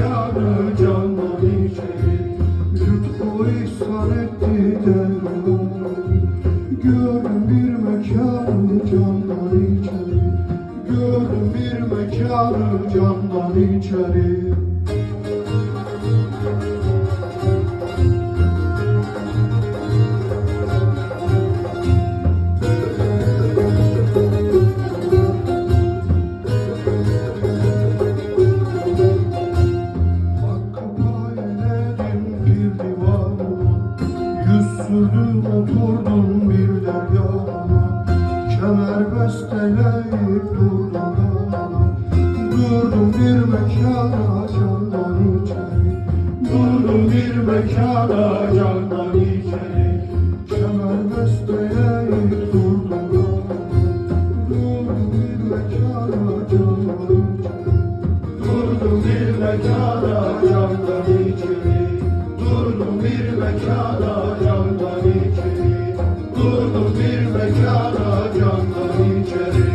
mekanı canlar içeri. Lütfu ihsan etti devran Görün bir mekanı canlar bir mekanı canlar içeri. sürdün oturdun bir deryana Kemer besteleyip durdun yana Durdum bir mekana candan içeri Durdum bir mekana candan içeri Kemer besteleyip durdun yana Durdum bir mekana candan içeri Durdum bir mekana candan içeri Durdum bir mekana dolu bir mekana candan içeri.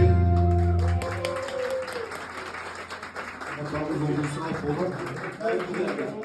Makamı dolusuna kolak.